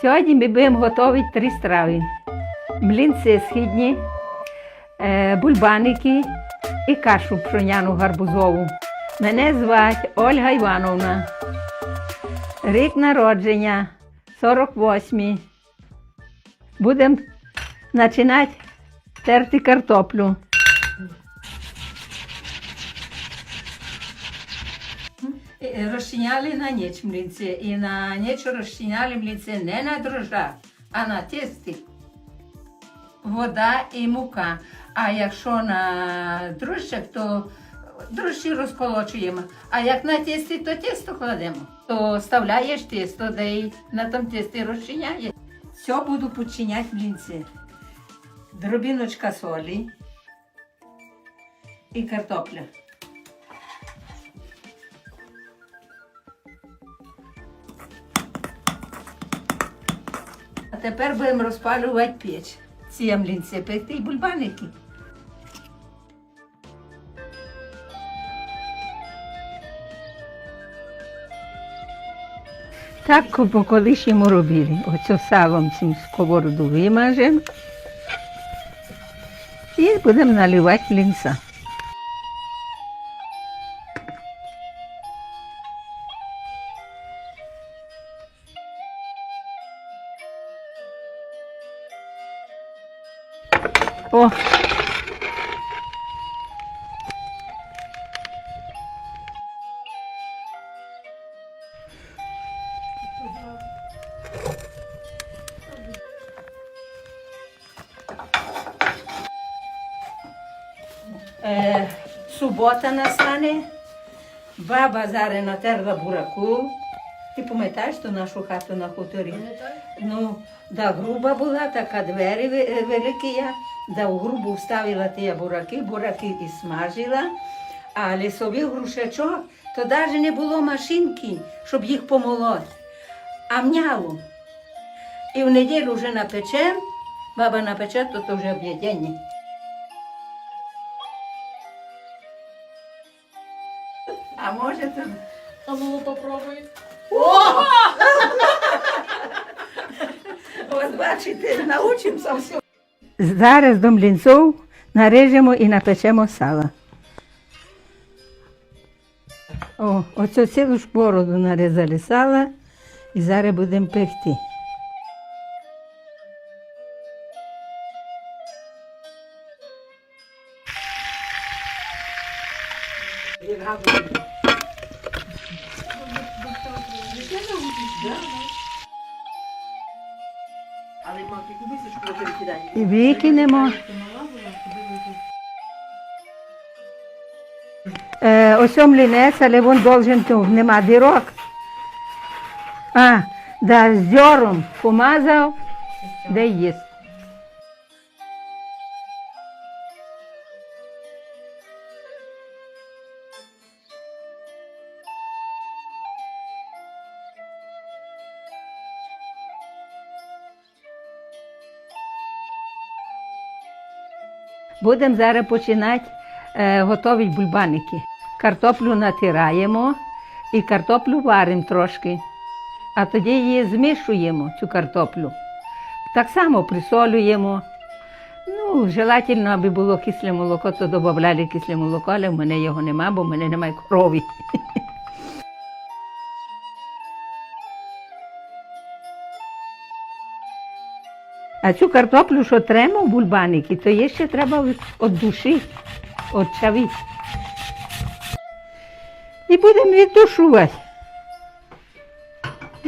Сьогодні ми будемо готувати три страви: млінці східні, е, бульбаники і кашу пшоняну гарбузову. Мене звати Ольга Івановна. Рік народження 48. Будемо починати терти картоплю. Розчиняли на ніч млинці і на ніч розчиняли млинці не на дрожжах, а на тесті. Вода і мука. А якщо на дрожжах, то дрожжі розколочуємо. А як на тесті, то тісто кладемо. То вставляєш тісто, де й на тому тесті розчиняєш. Все буду починяти млинці. Дробіночка солі і картопля. Тепер будемо розпалювати піч. Ці млінці пекти і бульбаники. Так по колишньому робили. Оце салом цим сковороду вимажемо. І будемо наливати млінця. О! Е, субота настане, баба зараз натерла бураку. Ти пам'ятаєш ту нашу хату на хуторі? Ну, да груба була, така двері великі, я, да в грубу вставила ті бураки, бураки і смажила, а лісовий грушечок, то навіть не було машинки, щоб їх помолоти, а мняло. І в неділю вже напечем, баба напече, то, то вже об'єднання. А може то... А ну попробуй. Ось бачите, научимося все. Зараз до млінців нарежемо і напечемо сало. О, оцю цілу ж бороду нарізали сала і зараз будемо пекти. Але мати кубисочку викидає. І викинемо. Е, ось млінець, але він должен тут, нема дірок. А, да, з дьором помазав, де їсть. Будемо зараз починати е, готувати бульбаники. Картоплю натираємо і картоплю варимо трошки, а тоді її змішуємо, цю картоплю. Так само присолюємо. Ну, желательно, аби було кисле молоко, то додавали кисле молоко, але в мене його нема, бо в мене немає крові. А цю картоплю, що тремо в бульбаники, то є ще треба від душі, від чаві. І будемо віддушувати.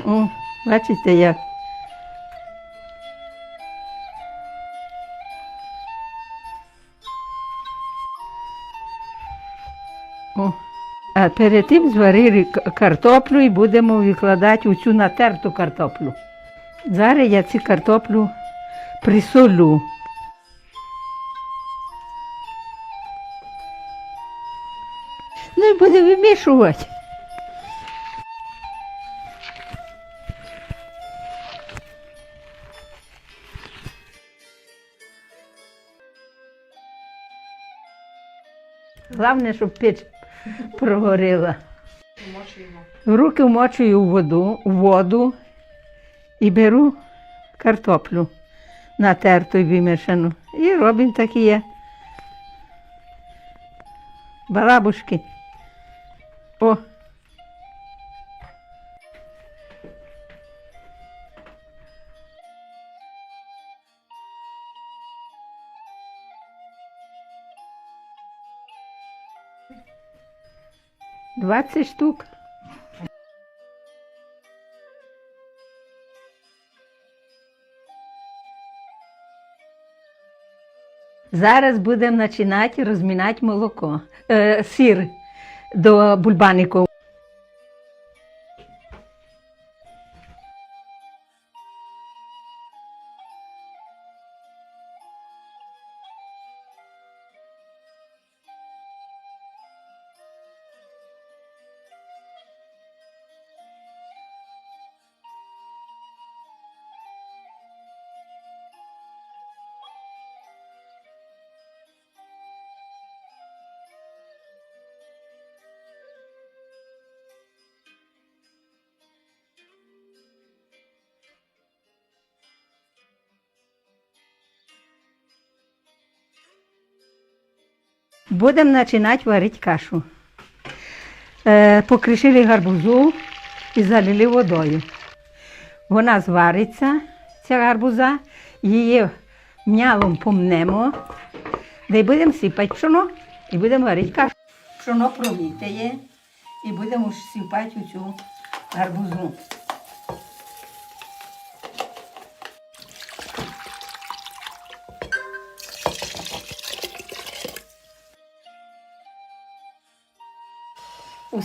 О, бачите як. О. А перед тим зварили картоплю і будемо викладати у цю натерту картоплю. Зараз я цю картоплю присолю. Ну і буде вимішувати. Головне, щоб піч прогоріла. Руки вмочую у воду, у воду І беру картоплю натерту і вимішану. І робимо такі є. Барабушки. О. Двадцять штук. Зараз будемо починати розмінати молоко, е, сир до бульбанику. Будемо починати варити кашу. Е, покришили гарбузу і залили водою. Вона звариться, ця гарбуза, її м'ялом помнемо, де будемо сипати пшоно і будемо варити кашу. Пшоно провітає і будемо сипати у цю гарбузу.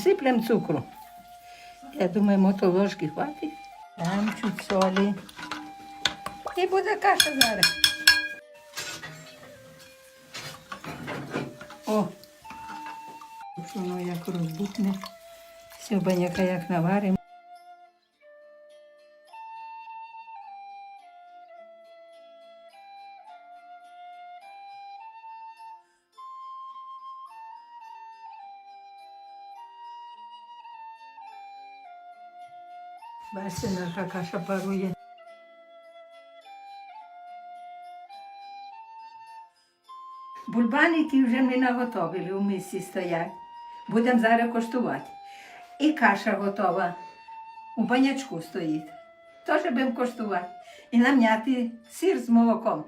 Усиплем цукру. Я думаю, мото ложки хватить. Там чуть солі. І буде каша зараз. О! Воно як розбутне. Сьобаняка як наваримо. Бачите, наша каша парує. Бульбаники вже ми наготовили, у місці стоять. Будемо зараз коштувати. І каша готова. У банячку стоїть. Теж будемо коштувати. І нам'яти сир з молоком.